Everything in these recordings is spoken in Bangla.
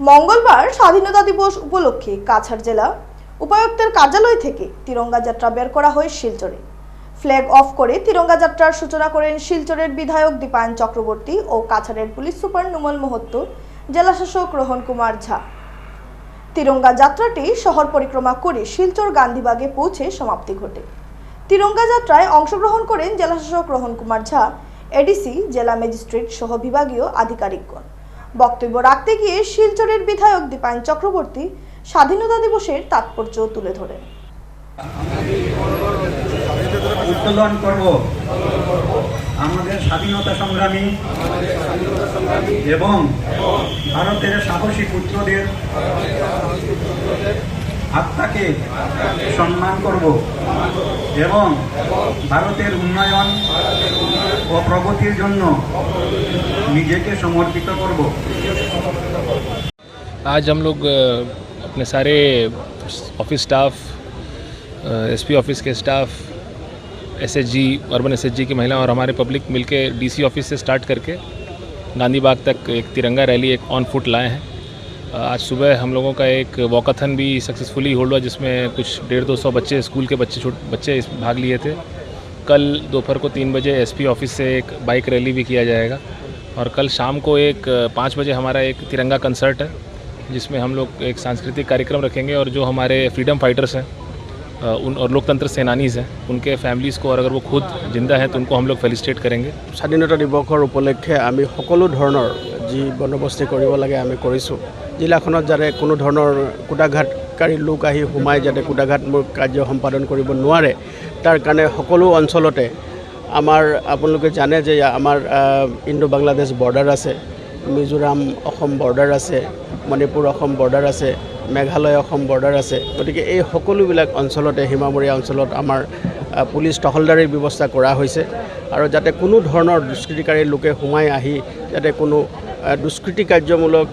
মঙ্গলবার স্বাধীনতা দিবস উপলক্ষে কাছাড় জেলা উপায়ুক্তের কার্যালয় থেকে তিরঙ্গা যাত্রা বের করা হয় শিলচরে। ফ্ল্যাগ অফ করে তিরঙ্গা যাত্রার সূচনা করেন শিলচরের বিধায়ক দীপায়ন চক্রবর্তী ও কাছাড়ের পুলিশ সুপার নুমল মহত্ত জেলাশাসক রোহন কুমার ঝা। তিরঙ্গা যাত্রাটি শহর পরিক্রমা করে শিলচর গান্ধীবাগে পৌঁছে সমাপ্তি ঘটে। তিরঙ্গা যাত্রায় অংশগ্রহণ করেন জেলাশাসক রোহন কুমার ঝা, এডিসি, জেলা ম্যাজিস্ট্রেট সহ বিভাগীয় আধিকারিকগণ। বক্তব্য রাখতে গিয়ে শিলচরের বিধায়ক দীপায়ন চক্রবর্তী স্বাধীনতা দিবসের তাৎপর্য তুলে ধরেন। উত্তোলন করব আমাদের স্বাধীনতা সংগ্রামী এবং ভারতের সাহসী পুত্রদের আত্মাকে সম্মান করব এবং ভারতের উন্নয়ন প্রগতির জন্য নিজেকে সমর্পিত করব आज हम लोग अ, अपने सारे ऑफिस स्टाफ एसपी ऑफिस के स्टाफ एसएसजी अर्बन एसएसजी की महिला और हमारे पब्लिक मिलके डीसी ऑफिस से स्टार्ट करके गांधी बाग तक एक तिरंगा रैली एक ऑन फुट लाए हैं अ, आज सुबह हम लोगों का एक वॉकाथन भी सक्सेसफुली होल्ड हुआ जिसमें कुछ डेढ़ दो सौ बच्चे स्कूल के बच्चे छोटे बच्चे इस भाग लिए थे कल दोपहर को तीन बजे एसपी ऑफिस से एक बाइक रैली भी किया जाएगा और कल शाम को एक अ, पाँच बजे हमारा एक तिरंगा कंसर्ट है जिसमें हम लोग एक सांस्कृतिक कार्यक्रम रखेंगे और जो हमारे फ्रीडम फाइटर्स हैं अ, उन और लोकतंत्र सेनानीज हैं उनके फैमिलीज़ को और अगर वो खुद जिंदा हैं तो उनको हम लोग फेलिसिटेट करेंगे স্বাধীনতা দিৱসৰ উপলক্ষে আমি সকলো ধৰণৰ যি বন্দবস্তি কৰিব লাগে আমি কৰিছোঁ জিলাখনত যাতে কোনো ধৰণৰ কুটাঘাতকাৰী লোক আহি সোমাই যাতে কুটাঘাতমূলক কাৰ্য সম্পাদন কৰিব নোৱাৰে, তাৰ কাৰণে সকলো অঞ্চলতে আমাৰ, আপোনালোকে জানে যে আমাৰ ইণ্ডো বাংলাদেশ বৰ্ডাৰ আছে, মিজোৰাম অসম বৰ্ডাৰ আছে, মণিপুৰ অসম বৰ্ডাৰ আছে, মেঘালয় অসম বৰ্ডাৰ আছে, গতিকে এই সকলোবিলাক অঞ্চলতে, সীমামূৰীয়া অঞ্চলত আমাৰ পুলিচ টহলদাৰীৰ ব্যৱস্থা কৰা হৈছে। আৰু যাতে কোনো ধৰণৰ দুষ্কৃতিকাৰী লোকে সোমাই আহি যাতে কোনো দুষ্কৃতি কাৰ্যমূলক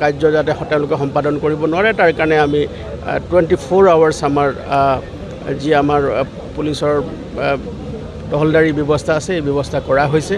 কাৰ্য যাতে তেওঁলোকে সম্পাদন কৰিব নোৱাৰে, তাৰ কাৰণে আমি টুৱেণ্টি ফ'ৰ আৱাৰ্ছ আমাৰ যি আমাৰ পুলিচৰ টহলদাৰী ব্যৱস্থা আছে, এই ব্যৱস্থা কৰা হৈছে।